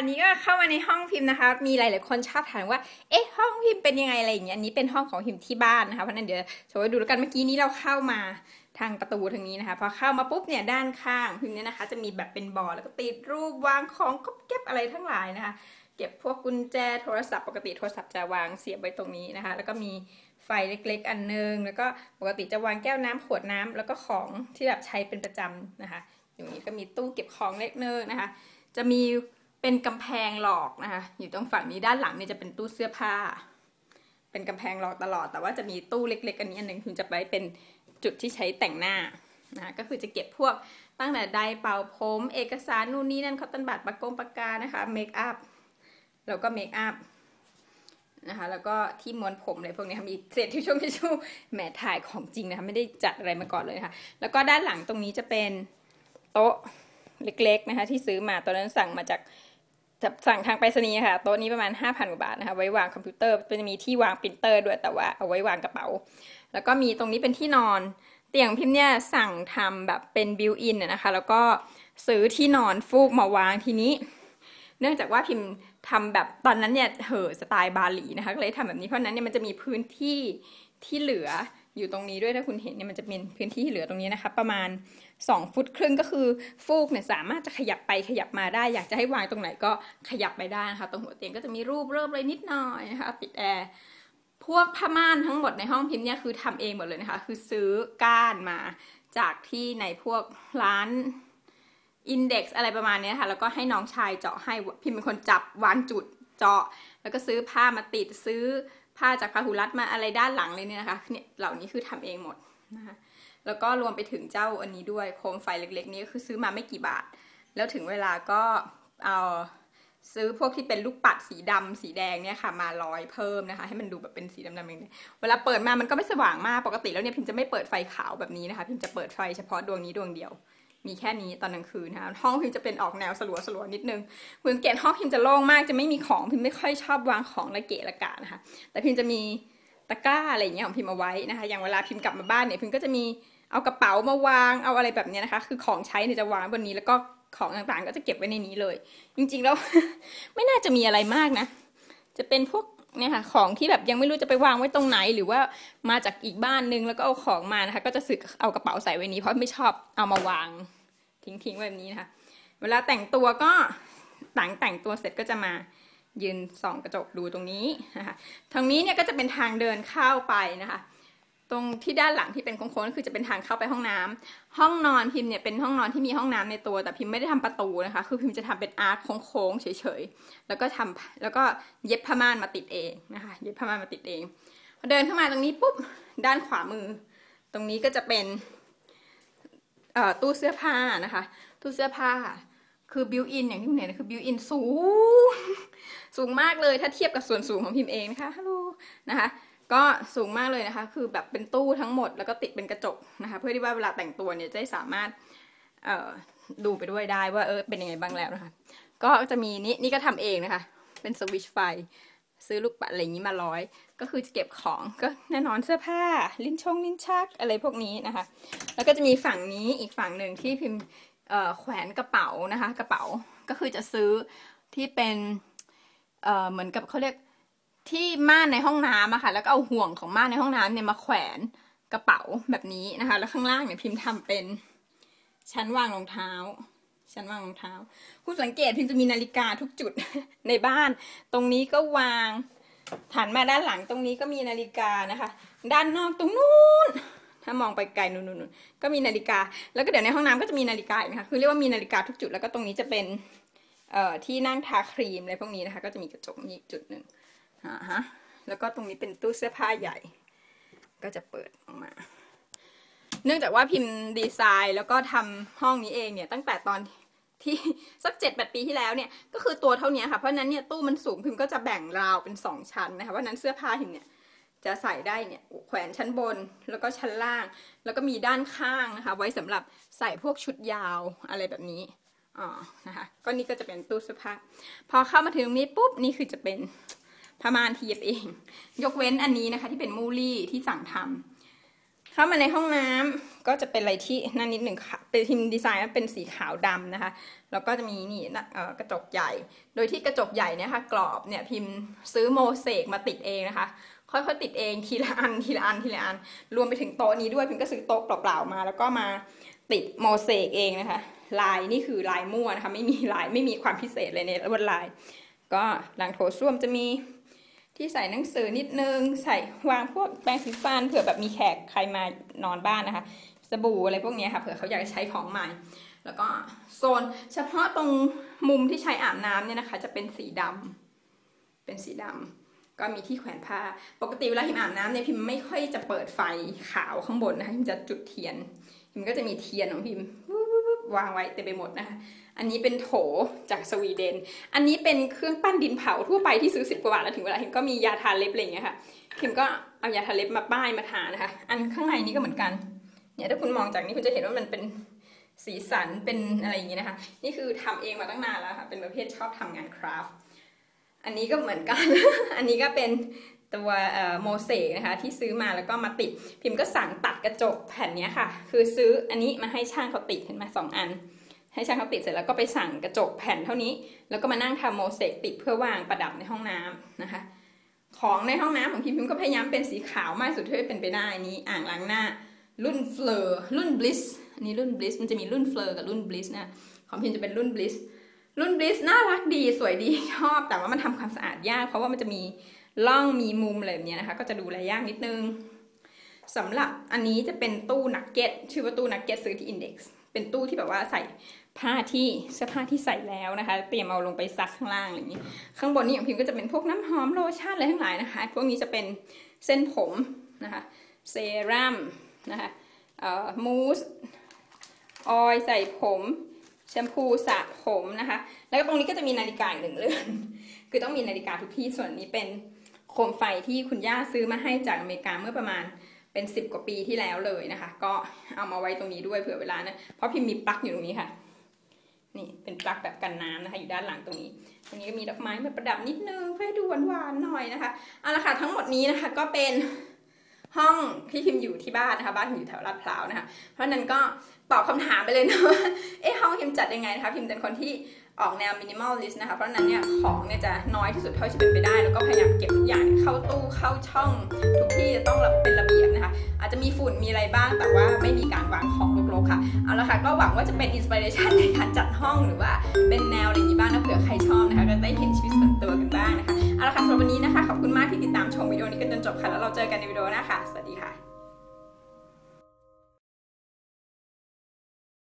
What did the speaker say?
อันนี้ก็เข้ามาในห้องพิมพ์นะคะ มีหลาย ๆ คนชอบถามว่า เอ๊ะ ห้องพิมพ์เป็นยังไงอะไรอย่างเงี้ย อันนี้เป็นห้องของพิมพ์ที่บ้านนะคะ เพราะนั้นเดี๋ยวโชว์ดูแล้วกัน เมื่อกี้นี้เราเข้ามาทางประตูทางนี้นะคะ พอเข้ามาปุ๊บเนี่ยด้านข้างพิมพ์เนี่ยนะคะ จะมีแบบเป็นบอร์ดแล้วก็ติดรูปวางของก็เก็บอะไรทั้งหลายนะคะ เก็บพวกกุญแจโทรศัพท์ ปกติโทรศัพท์จะวางเสียบไว้ตรงนี้นะคะ แล้วก็มีไฟเล็ก ๆ อันนึง แล้วก็ปกติจะวางแก้วน้ำขวดน้ำแล้วก็ของที่แบบใช้เป็นประจำนะคะ อย่างนี้ก็มีตู้เก็บของเล็กนึงนะคะ จะมี เป็นกำแพงหลอกนะคะอยู่ตรงฝั่งนี้ด้านหลังเนี่ยจะเป็นตู้เสื้อผ้า เป็นกำแพงหลอกตลอด แต่ว่าจะมีตู้เล็ก ๆ อันนี้อันหนึ่งคุณจะไปเป็นจุดที่ใช้แต่งหน้านะะก็คือจะเก็บพวกตั้งแต่ไดร์เป่าผม เอกสารนู่นนี่นั่นคอตตอนบัตรปากกงปากกานะคะเมคอัพแล้วก็เมคอัพนะคะแล้วก็ที่ม้วนผมอะไรพวกนี้ค่ะมีเศษทิชชู่ทิชชู่แหมถ่ายของจริงนะคะไม่ได้จัดอะไรมาก่อนเลยนะคะแล้วก็ด้านหลังตรงนี้จะเป็นโต๊ะเล็กๆนะคะที่ซื้อมาตอนนั้นสั่งมาจาก สั่งทางไปรษณีย์ค่ะโต๊ะนี้ประมาณ 5,000กว่าบาทนะคะไว้วางคอมพิวเตอร์จะมีที่วางปรินเตอร์ด้วยแต่ว่าเอาไว้วางกระเป๋า แล้วก็มีตรงนี้เป็นที่นอน เตียงพิมพ์เนี่ยสั่งทำแบบเป็นบิวอินนะคะ แล้วก็ซื้อที่นอนฟูกมาวางทีนี้ เนื่องจากว่าพิมพ์ทำแบบตอนนั้นเนี่ยเหอสไตล์บาหลีนะคะก็เลยทำแบบนี้เพราะนั้นเนี่ยมันจะมีพื้นที่ที่เหลือ อยู่ตรงนี้ด้วยถ้าคุณเห็นเนี่ยมันจะเป็นพื้นที่เหลือตรงนี้นะคะ ประมาณ 2 ฟุตครึ่งก็คือฟูกเนี่ยสามารถจะขยับไปขยับมาได้ อยากจะให้วางตรงไหนก็ขยับไปได้นะคะตรงหัวเตียงก็จะมีรูปเริ่มเลยนิดหน่อยนะคะติดแอร์พวกผ้าม่านทั้งหมดในห้องพิมพ์เนี่ยคือทำเองหมดเลยนะคะ คือซื้อก้านมาจากที่ในพวกร้านอินเด็กซ์อะไรประมาณนี้ค่ะ แล้วก็ให้น้องชายเจาะให้พิมพ์เป็นคนจับวางจุดเจาะ แล้วก็ซื้อผ้ามาติดซื้อ ผ้าจากพาหุรัตมาอะไรด้านหลังเลยเนี่ยนะคะเนี่ยเหล่านี้คือทำเองหมดนะคะแล้วก็รวมไปถึงเจ้าอันนี้ด้วยโคมไฟเล็กๆ นี้คือซื้อมาไม่กี่บาท แล้วถึงเวลาก็เอาซื้อพวกที่เป็นลูกปัดสีดำสีแดงเนี่ยค่ะมาร้อยเพิ่มนะคะ ให้มันดูแบบเป็นสีดำๆองเวลาเปิดมามันก็ไม่สว่างมากปกติแล้วเนี่ยพิมจะไม่เปิดไฟขาวแบบนี้นะคะ พิมจะเปิดไฟเฉพาะดวงนี้ดวงเดียว มีแค่นี้ตอนกลางคืนนะคะห้องพิมจะเป็นออกแนวสลัวสลัวนิดนึงคุณเกตห้องพิมจะโล่งมากจะไม่มีของพิมไม่ค่อยชอบวางของระเกะระกะนะคะ แต่พิมจะมีตะกร้าอะไรอย่างเงี้ยของพิมเอาไว้นะคะ อย่างเวลาพิมกลับมาบ้านเนี่ยพิมก็จะมีเอากระเป๋ามาวางเอาอะไรแบบนี้นะคะ คือของใช้เนี่ยจะวางบนนี้แล้วก็ของต่างๆ ก็จะเก็บไว้ในนี้เลย จริงๆแล้ว ไม่น่าจะมีอะไรมากนะ จะเป็นพวก เนี่ยค่ะของที่แบบยังไม่รู้จะไปวางไว้ตรงไหน หรือว่ามาจากอีกบ้านนึงแล้วก็เอาของมานะคะ ก็จะสึกเอากระเป๋าใส่ไว้นี้เพราะไม่ชอบเอามาวาง ทิ้งๆไว้แบบนี้นะคะ เวลาแต่งตัวก็หลังแต่งตัวเสร็จก็จะมายืนส่องกระจกดูตรงนี้นะคะทางนี้เนี่ยก็จะเป็นทางเดินเข้าไปนะคะ ตรงที่ด้านหลังที่เป็นโค้งๆก็คือจะเป็นทางเข้าไปห้องน้ำห้องนอนพิมพ์เนี่ยเป็นห้องนอนที่มีห้องน้ำในตัว แต่พิมพ์ไม่ได้ทำประตูนะคะ คือพิมพ์จะทำเป็นอาร์คโค้งๆเฉยๆแล้วก็ทำแล้วก็เย็บผ้าม่านมาติดเองนะคะ เย็บผ้าม่านมาติดเองพอเดินเข้ามาตรงนี้ปุ๊บด้านขวามือ ตรงนี้ก็จะเป็นตู้เสื้อผ้านะคะ ตู้เสื้อผ้าคือบิวอินอย่างที่คุณเห็นคือบิวอินสูง สูงมากเลยถ้าเทียบกับส่วนสูงของพิมพ์เองนะคะฮัลโหลนะคะ ก็สูงมากเลยนะคะ คือแบบเป็นตู้ทั้งหมดแล้วก็ติดเป็นกระจกนะคะ เพื่อที่ว่าเวลาแต่งตัวเนี่ยจะได้สามารถดูไปด้วยได้ว่าเออเป็นยังไงบ้างแล้วนะคะ ก็จะมีนี่นี่ก็ทำเองนะคะ เป็นสวิตช์ไฟ ซื้อลูกปัดอะไรอย่างนี้มาร้อย ก็คือจะเก็บของก็แน่นอนเสื้อผ้า ลิ้นชงลิ้นชักอะไรพวกนี้นะคะ แล้วก็จะมีฝั่งนี้อีกฝั่งหนึ่งที่พิมพ์แขวนกระเป๋านะคะ กระเป๋าก็คือจะซื้อที่เป็นเเหมือนกับเขาเรียก ที่ม่านในห้องน้ำอะค่ะ แล้วก็เอาห่วงของม่านในห้องน้ำเนี่ยมาแขวนกระเป๋าแบบนี้นะคะ แล้วข้างล่างเนี่ยพิมพ์ทำเป็นชั้นวางรองเท้า ชั้นวางรองเท้า คุณสังเกตพิมพ์จะมีนาฬิกาทุกจุดในบ้าน ตรงนี้ก็วางถันมาด้านหลังตรงนี้ก็มีนาฬิกานะคะ ด้านนอกตรงนู้นถ้ามองไปไกลนู่นๆก็มีนาฬิกา แล้วก็เดี๋ยวในห้องน้ำก็จะมีนาฬิกาอีกนะคะคือเรียกว่ามีนาฬิกาทุกจุดแล้วก็ตรงนี้จะเป็นเอ่อที่นั่งทาครีมอะไรพวกนี้นะคะ ก็จะมีกระจกมีอีกจุดหนึ่ง อ่าฮะแล้วก็ตรงนี้เป็นตู้เสื้อผ้าใหญ่ ก็จะเปิดออกมา เนื่องจากว่าพิมพ์ดีไซน์แล้วก็ทำห้องนี้เองเนี่ยตั้งแต่ตอนที่สักเจ็ดแปดปีที่แล้วเนี่ยก็คือตัวเท่านี้ค่ะเพราะนั้นเนี่ยตู้มันสูงพิมพ์ก็จะแบ่งราวเป็นสองชั้นนะคะเพราะนั้นเสื้อผ้าพิมพ์เนี่ยจะใส่ได้เนี่ยแขวนชั้นบนแล้วก็ชั้นล่าง แล้วก็มีด้านข้างนะคะ ไว้สำหรับใส่พวกชุดยาวอะไรแบบนี้อ๋อนะคะก็นี่ก็จะเป็นตู้เสื้อผ้าพอเข้ามาถึงนี้ปุ๊บนี่คือจะเป็น ผ้าม่านที่เย็บเอง ยกเว้นอันนี้นะคะ ที่เป็นมูลี่ที่สั่งทำเข้ามาในห้องน้ำก็จะเป็นอะไรที่นั่นนิดหนึ่งค่ะ เป็นทีมดีไซน์เป็นสีขาวดำนะคะ แล้วก็จะมีนี่กระจกใหญ่ โดยที่กระจกใหญ่เนี่ยค่ะกรอบเนี่ยพิมพ์ซื้อโมเสกมาติดเองนะคะค่อยๆติดเองทีละอันทีละอันทีละอัน รวมไปถึงโต๊ะนี้ด้วยพิมก็ซื้อโต๊ะเปล่าๆมา แล้วก็มาติดโมเสกเองนะคะ ลายนี่คือลายมั่วนะคะ ไม่มีลายไม่มีความพิเศษเลยในลวดลาย ก็หลังโถส้วมจะมี ที่ใส่หนังสือนิดนึง ใส่วางพวกแปรงสีฟันเผื่อแบบมีแขกใครมานอนบ้านนะคะ สบู่อะไรพวกนี้ค่ะเผื่อเขาอยากใช้ของใหม่ แล้วก็โซนเฉพาะตรงมุมที่ใช้อาบน้ำเนี่ยนะคะ จะเป็นสีดำเป็นสีดำก็มีที่แขวนผ้า ปกติเวลาพิมอาบน้ำเนี่ยพิมไม่ค่อยจะเปิดไฟขาวข้างบนนะคะพิมจะจุดเทียนพิมก็จะมีเทียนของพิมว วางไว้เต็มไปหมดนะคะ อันนี้เป็นโถจากสวีเดน อันนี้เป็นเครื่องปั้นดินเผาทั่วไปที่ซื้อสิบกว่าบาทแล้วถึงเวลาพิมก็มียาทาเล็บอะไรอย่างเงี้ยค่ะพิมก็เอายาทาเล็บมาป้ายมาทานะคะ อันข้างในนี้ก็เหมือนกัน เนี่ยถ้าคุณมองจากนี้คุณจะเห็นว่ามันเป็นสีสันเป็นอะไรอย่างเงี้ยนะคะ นี่คือทำเองมาตั้งนานแล้วค่ะ เป็นประเภทชอบทำงานคราฟต์อันนี้ก็เหมือนกัน อันนี้ก็เป็น ตัวโมเสกนะคะที่ซื้อมาแล้วก็มาติด พิมพ์ก็สั่งตัดกระจกแผ่นนี้ค่ะ คือซื้ออันนี้มาให้ช่างเขาติดเห็นไหมสองอัน ให้ช่างเขาติดเสร็จแล้วก็ไปสั่งกระจกแผ่นเท่านี้ แล้วก็มานั่งทำโมเสกติดเพื่อวางประดับในห้องน้ำนะคะ ของในห้องน้ำของพิมพิมก็พยายามเป็นสีขาวมากสุดเท่าที่เป็นไปได้นี้อ่างล้างหน้า รุ่นเฟลอร์รุ่นบลิสอันนี้รุ่นบลิสมันจะมีรุ่นเฟลอร์กับรุ่นบลิสนะของพิมจะเป็นรุ่นบลิสรุ่นบลิสน่ารักดีสวยดีชอบแต่ว่ามันทำความสะอาดยาก เพราะว่ามันจะมี ล่องมีมุมอะไรแบบนี้นะคะ ก็จะดูแลยากนิดนึงสำหรับอันนี้จะเป็นตู้นักเก็ตชื่อว่าตู้นักเก็ตซื้อที่อินเด็กซ์เป็นตู้ที่แบบว่าใส่ผ้าที่เสื้อผ้าที่ใส่แล้วนะคะ เตรียมเอาลงไปซักข้างล่างอะไรอย่างนี้ ข้างบนนี้ของพิมก็จะเป็นพวกน้ำหอมโลชั่นอะไรทั้งหลายนะคะ พวกนี้จะเป็นเส้นผมนะคะเซรั่มนะคะเอ่อมูสออยใส่ผมแชมพูสระผมนะคะ แล้วก็ตรงนี้ก็จะมีนาฬิกาอีกหนึ่งเรือน คือต้องมีนาฬิกาทุกที่ส่วนนี้เป็น โคมไฟที่คุณย่าซื้อมาให้จากอเมริกาเมื่อประมาณเป็นสิบกว่าปีที่แล้วเลยนะคะ ก็เอามาไว้ตรงนี้ด้วยเผื่อเวลานะเพราะพิมมีปลั๊กอยู่ตรงนี้ค่ะ นี่เป็นปลั๊กแบบกันน้ำนะคะ อยู่ด้านหลังตรงนี้ตรงนี้ก็มีดอกไม้มาประดับนิดนึงเพื่อให้ดูหวานๆหน่อยนะคะเอาละค่ะทั้งหมดนี้นะคะก็เป็นห้องที่พิมอยู่ที่บ้านนะคะบ้านพิมอยู่แถวลาดพร้าวนะคะเพราะนั้นก็ตอบคำถามไปเลยนะว่าเอ๊ะห้องพิมจัดยังไงนะคะพิมเป็นคนที่ ออกแนวมินิมอลลิสต์นะคะ เพราะนั้นเนี่ยของเนี่ยจะน้อยที่สุดเท่าที่เป็นไปได้ แล้วก็พยายามเก็บทุกอย่างเข้าตู้เข้าช่องทุกที่จะต้องเป็นระเบียบนะคะ อาจจะมีฝุ่นมีอะไรบ้าง แต่ว่าไม่มีการวางของรกๆค่ะ เอาละค่ะ ก็หวังว่าจะเป็นอินสปิเรชันในการจัดห้องหรือว่าเป็นแนวอะไรอย่างนี้บ้างนะเผื่อใครชอบนะคะ ก็ได้เห็นชีวิตส่วนตัวกันบ้างนะคะ เอาละค่ะสำหรับวันนี้นะคะ ขอบคุณมากที่ติดตามชมวิดีโอนี้กันจนจบค่ะ แล้วเราเจอกันในวิดีโอหน้าค่ะ สวัสดีค่ะ